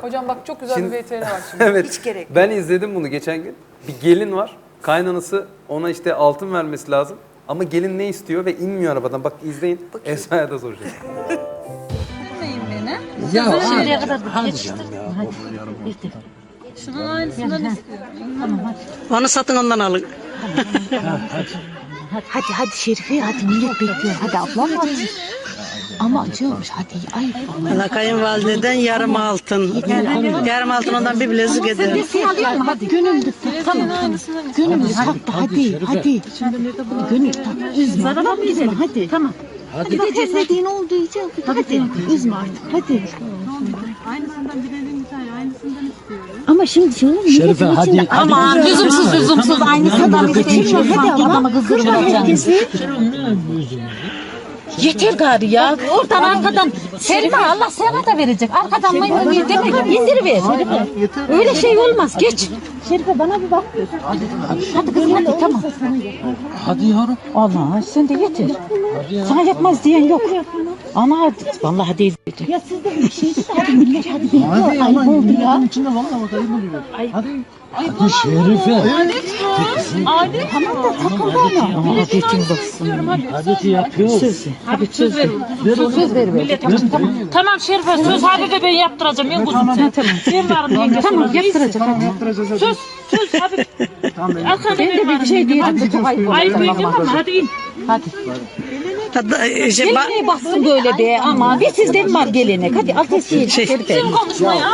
Hocam bak çok güzel Şimdi- bir veteriner var şimdi. evet. Hiç gerek yok. Ben izledim bunu geçen gün. Bir gelin var. Kaynanası ona işte altın vermesi lazım. Ama gelin ne istiyor ve inmiyor arabadan. Bak izleyin. Esma'ya da soracağım. Ya Şimdiye hadi, kadar. İşte. Şunun aynısından istiyorum. Tamam hadi. Onu satın ondan alın. Hadi hadi Şerife hadi millet bekliyor. Hadi ablam hadi. Ama acıyormuş hadi ayıp vallahi. Valla kayınvalideden yarım altın. Yarım altın ondan bir bilezik eder. Sen alayım mı hadi gönüllü tamam tamam. Gönüllü taktı hadi hadi. Gönül taktı üzme. Tamam üzme hadi. Tamam. Hadi gideceğiz dediğin olduğu için hadi üzme artık hadi. Aynısından bilelim bir tane. Aynısından istiyorum. Ama şimdi şimdi Şerife hadi. hadi. Ama lüzumsuz lüzumsuz aynısından isteyeyim. Hadi adamı kızdırmayacaksın. Yeter gari ya. Oradan arkadan. Şerife Allah sana da verecek. Arkadan maymun demek indiriver. Öyle şey olmaz. Geç. Şerife bana bir bak. Hadi, hadi kızım hadi tamam. Hadi yavrum. Allah sen de yeter. Sana yetmez diyen yok. Ama vallahi değil. Ya siz de bir şey hadi millet hadi Hadi ama milletin içinde valla bak ayıp oluyor. Hadi. Hadi Şerife. Tamam da takıldı ama. Ama adetin baksın. Adeti yapıyoruz. Söz ver. Hadi söz ver. Söz ver. ver. Tamam. Tamam Şerife söz hadi de ben yaptıracağım. Yok kuzum sen. Ben varım yenge. Tamam yaptıracak. Tamam yaptıracağız. Söz söz hadi. Tamam ben. De bir şey diyeceğim. Ayıp edeceğim ama hadi in. Hadi. Hatta e, şey, ba- böyle be ama bir sizden var gelenek. Hadi ateşi. Şey- Şerife. Biçim konuşma ya.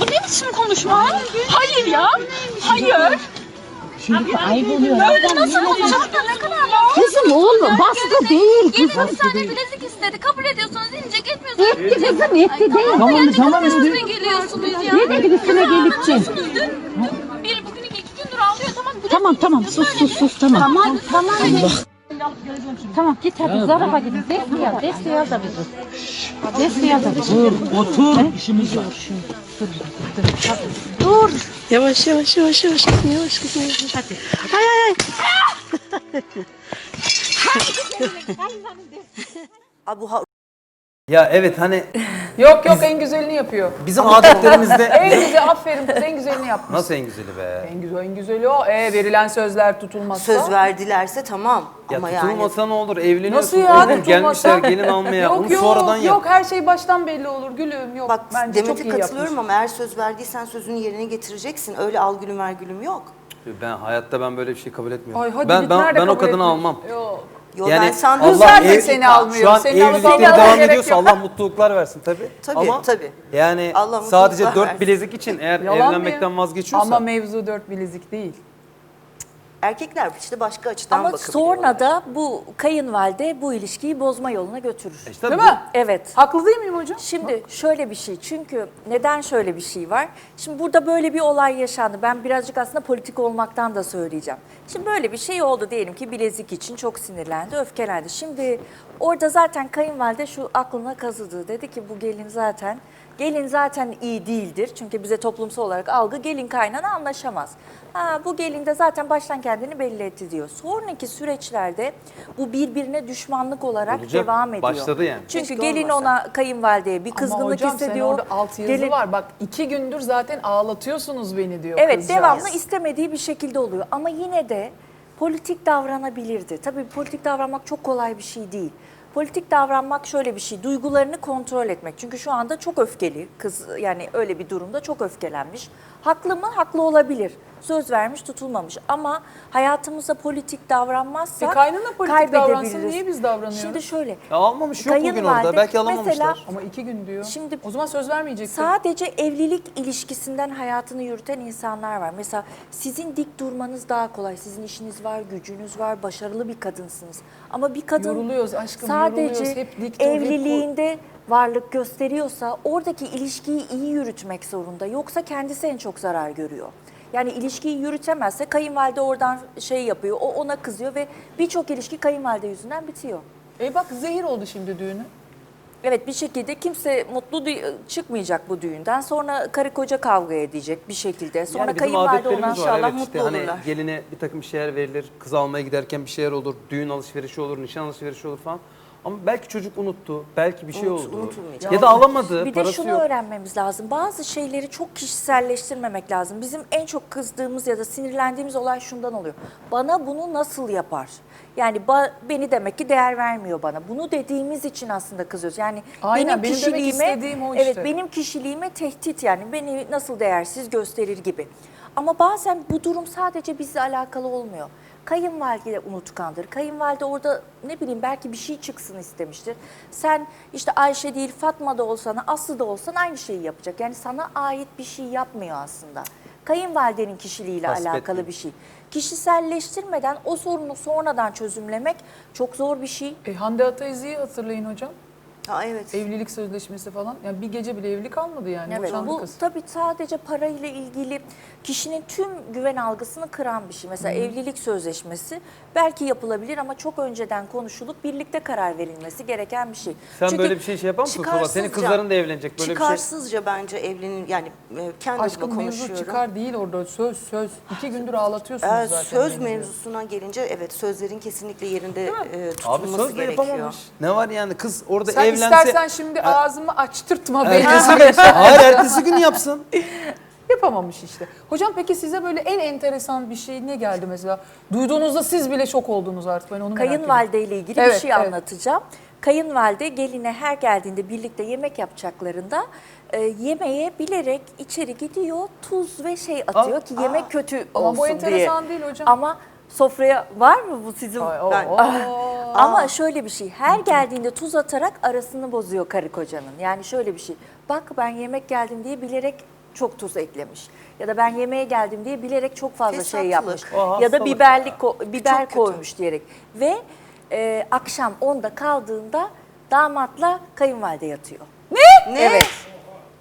Bu ne biçim konuşma? Hayır ya. Hayır. Şimdi ayıp oluyor. Böyle nasıl olacak da ne kadar var? Kızım oğlum baskı değil kızım. bir tane bilezik istedi. Kabul ediyorsanız inecek etmiyorsanız Etti kızım etti değil. Tamam tamam üstüne dedi. geliyorsunuz ya. Ne dedi üstüne gelip Dün bir bugün iki gündür ağlıyor tamam. Tamam tamam sus sus sus tamam. Tamam tamam. Allah. Tamam git hadi zarafa gidin. Desteği al. Desteği al da bizi. Desteği al da bizi. Dur otur işimiz var. Dur. Yavaş yavaş yavaş yavaş kızım yavaş kızım. yavaş. Hadi. Ay ay ay. Aa, bu ha- Ya evet hani Yok yok en güzelini yapıyor. bizim adetlerimizde... En güzel aferin kız en güzelini yapmış. Nasıl en güzeli be? En güzel en güzeli o. E, verilen sözler tutulmazsa. söz verdilerse tamam Ya ama yani tutulmasa ne olur? Evleniyorsun. Nasıl ya Oğlum tutulmasa? gelmişler gelin almaya. Yok Onu yok sonradan yap. yok her şey baştan belli olur gülüm yok. bak Bence çok Demet'e iyi katılıyorum yapmış. ama eğer söz verdiysen sözünü yerine getireceksin. Öyle al gülüm ver gülüm yok. Ben hayatta ben böyle bir şey kabul etmiyorum. Ay hadi ben git, ben, nerede ben o kabul kadını etmiyorsun? almam. Yok. Yo ben sandım. Kızlar da ev- seni almıyor. Şu an Seni alıp evlilikleri devam ediyorsa yok. Allah mutluluklar versin tabii. Tabii, Ama tabii. yani Allah sadece dört versin. bilezik için eğer Yalan evlenmekten ya? vazgeçiyorsa. Ama mevzu dört bilezik değil. Erkekler işte başka açıdan Ama bakabiliyorlar. sonra da bu kayınvalide bu ilişkiyi bozma yoluna götürür. İşte Değil bu- mi? Evet. Haklı değil miyim hocam? Şimdi şöyle bir şey çünkü neden şöyle bir şey var? Şimdi burada böyle bir olay yaşandı. Ben birazcık aslında politik olmaktan da söyleyeceğim. Şimdi böyle bir şey oldu diyelim ki bilezik için çok sinirlendi, öfkelendi. Şimdi orada zaten kayınvalide şu aklına kazıdı. Dedi ki bu gelin zaten gelin zaten iyi değildir. Çünkü bize toplumsal olarak algı gelin kaynana anlaşamaz. Ha, bu gelin de zaten baştan kendini belli etti diyor. Sonraki süreçlerde bu birbirine düşmanlık olarak Olacak. devam ediyor. Başladı yani. Çünkü Keşke gelin olmasa. ona kayınvalideye bir Ama kızgınlık hocam sen hissediyor. orada alt yazı Gelin- var. Bak iki gündür zaten ağlatıyorsunuz beni diyor Evet kızcağız. devamlı istemediği bir şekilde oluyor. Ama yine de politik davranabilirdi. Tabii politik davranmak çok kolay bir şey değil. Politik davranmak şöyle bir şey, duygularını kontrol etmek. Çünkü şu anda çok öfkeli kız yani öyle bir durumda çok öfkelenmiş. Haklı mı? Haklı olabilir. Söz vermiş, tutulmamış. Ama hayatımızda politik davranmazsa E kaynana politik davransın, niye biz davranıyoruz? Şimdi şöyle. Ya almamış yok bugün orada. Belki alamamışlar. Mesela Ama iki gün diyor. Şimdi- o zaman söz vermeyeceksin. Sadece evlilik ilişkisinden hayatını yürüten insanlar var. Mesela sizin dik durmanız daha kolay. Sizin işiniz var, gücünüz var, başarılı bir kadınsınız. Ama bir kadın Yoruluyoruz aşkım, sadece yoruluyoruz. Hep dik dur, hep evliliğinde varlık gösteriyorsa oradaki ilişkiyi iyi yürütmek zorunda. Yoksa kendisi en çok zarar görüyor. Yani ilişkiyi yürütemezse kayınvalide oradan şey yapıyor, o ona kızıyor ve birçok ilişki kayınvalide yüzünden bitiyor. E bak zehir oldu şimdi düğünü. Evet bir şekilde kimse mutlu çıkmayacak bu düğünden. Sonra karı koca kavga edecek bir şekilde. Sonra Yani kayınvalide var inşallah evet işte mutlu hani olurlar. geline bir takım şeyler verilir, kız almaya giderken bir şeyler olur, düğün alışverişi olur, nişan alışverişi olur falan. Ama belki çocuk unuttu, belki bir şey Unut- oldu. unutulmayacak. Ya da alamadı, Bir de parası şunu yok. öğrenmemiz lazım. Bazı şeyleri çok kişiselleştirmemek lazım. Bizim en çok kızdığımız ya da sinirlendiğimiz olay şundan oluyor. Bana bunu nasıl yapar? Yani ba- beni demek ki değer vermiyor bana. Bunu dediğimiz için aslında kızıyoruz. Yani Aynen, benim benim demek kişiliğime istediğim o evet işte. benim kişiliğime tehdit yani beni nasıl değersiz gösterir gibi. Ama bazen bu durum sadece bizle alakalı olmuyor. Kayınvalide de unutkandır. Kayınvalide orada ne bileyim belki bir şey çıksın istemiştir. Sen işte Ayşe değil Fatma da olsan, Aslı da olsan aynı şeyi yapacak. Yani sana ait bir şey yapmıyor aslında. Kayınvalidenin kişiliğiyle Tasvip alakalı bir şey. Kişiselleştirmeden o sorunu sonradan çözümlemek çok zor bir şey. E, Hande Ataizi'yi hatırlayın hocam. Ha evet. Evlilik sözleşmesi falan. Yani bir gece bile evlilik kalmadı yani. Evet, Boşandı bu kız. tabii sadece parayla ilgili kişinin tüm güven algısını kıran bir şey. Mesela evlilik sözleşmesi belki yapılabilir ama çok önceden konuşulup birlikte karar verilmesi gereken bir şey. Sen Çünkü böyle bir şey şey yapar mısın Tuğba? Senin çıkarsızca- kızların da evlenecek böyle bir şey. Çıkarsızca bence evlenin yani e, kendi adıma Aşkım mevzu konuşuyorum. çıkar değil orada. Söz söz. İki gündür ağlatıyorsunuz Eğer zaten. söz beni diyor. mevzusuna gelince evet sözlerin kesinlikle yerinde e, Abi tutulması söz de gerekiyor. yapamamış. Ne var yani kız orada Sen evlense... istersen şimdi ağzımı açtırtma beni. Ertesi gün, hayır ertesi gün yapsın. Yapamamış işte. Hocam peki size böyle en enteresan bir şey ne geldi mesela? Duyduğunuzda siz bile şok oldunuz artık. Ben onu merak ediyorum. Kayınvalide ile ilgili Evet, bir şey evet. anlatacağım. Kayınvalide geline her geldiğinde birlikte yemek yapacaklarında e, yemeğe bilerek içeri gidiyor tuz ve şey atıyor ki yemek kötü Ama olsun bu diye. enteresan değil hocam. Ama sofraya var mı bu sizin? Ay, o- Ben- o- Ama şöyle bir şey, her geldiğinde tuz atarak arasını bozuyor karı kocanın. Yani şöyle bir şey, bak ben yemek geldim diye bilerek çok tuz eklemiş. Ya da ben yemeğe geldim diye bilerek çok fazla şey Fesatlık. yapmış. O Ya da biberlik ko- biber kötü. koymuş diyerek. Ve e, akşam 10'da kaldığında damatla kayınvalide yatıyor. Ne? Evet.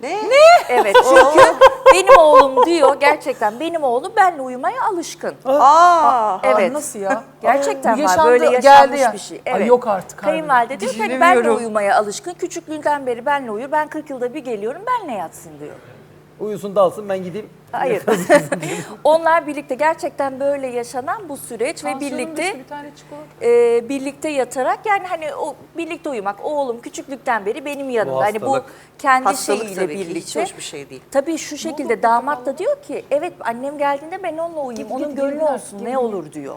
Ne? Evet çünkü benim oğlum diyor gerçekten benim oğlum benle uyumaya alışkın. Aa. Evet. Aa, nasıl ya? Gerçekten var yaşandı, böyle geldi yaşanmış ya. bir şey. Ay Evet. yok artık harbiden. Kayınvalide diyor ki hani benle Düşünemiyorum. uyumaya alışkın. Küçüklüğünden beri benle uyur. Ben 40 yılda bir geliyorum benle yatsın diyor. Uyusun dalsın ben gideyim. Hayır. Onlar birlikte gerçekten böyle yaşanan bu süreç ve birlikte düştü, bir tane çikolata. e, birlikte yatarak yani hani o birlikte uyumak oğlum küçüklükten beri benim yanımda. hani bu hastalık. kendi Hastalık şeyiyle tabii ki, hiç birlikte. hoş bir şey değil. Tabii şu şekilde damat da diyor ki evet annem geldiğinde ben onunla uyuyayım. Git, Onun git, gönlü olsun ne olur diyor.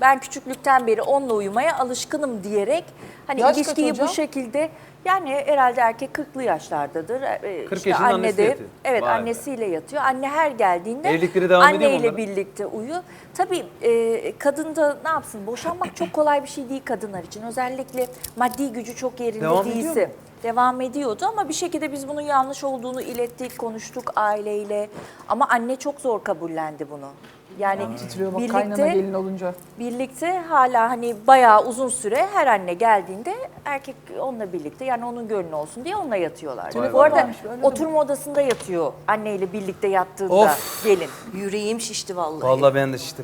Ben küçüklükten beri onunla uyumaya alışkınım diyerek hani Yaş kaç ilişkiyi hocam? bu şekilde yani herhalde erkek 40'lı yaşlardadır. Ee, 40 işte yaşında anne annesi de- yatıyor. Evet Vay be. annesiyle yatıyor. Anne her geldiğinde Evlilikleri devam ediyor mu anneyle onların? birlikte uyu. Tabii e, kadın da ne yapsın? Boşanmak çok kolay bir şey değil kadınlar için. Özellikle maddi gücü çok yerinde Devam ediyor değilse. mu? Devam ediyordu ama bir şekilde biz bunun yanlış olduğunu ilettik, konuştuk aileyle. Ama anne çok zor kabullendi bunu. Yani Titriyor bak kaynana gelin olunca. birlikte hala hani bayağı uzun süre her anne geldiğinde erkek onunla birlikte yani onun gönlü olsun diye onunla yatıyorlar. Telefon Bu arada varmış, öyle de oturma odasında yatıyor anneyle birlikte yattığında Of. gelin. Yüreğim şişti vallahi. Vallahi ben de şiştim.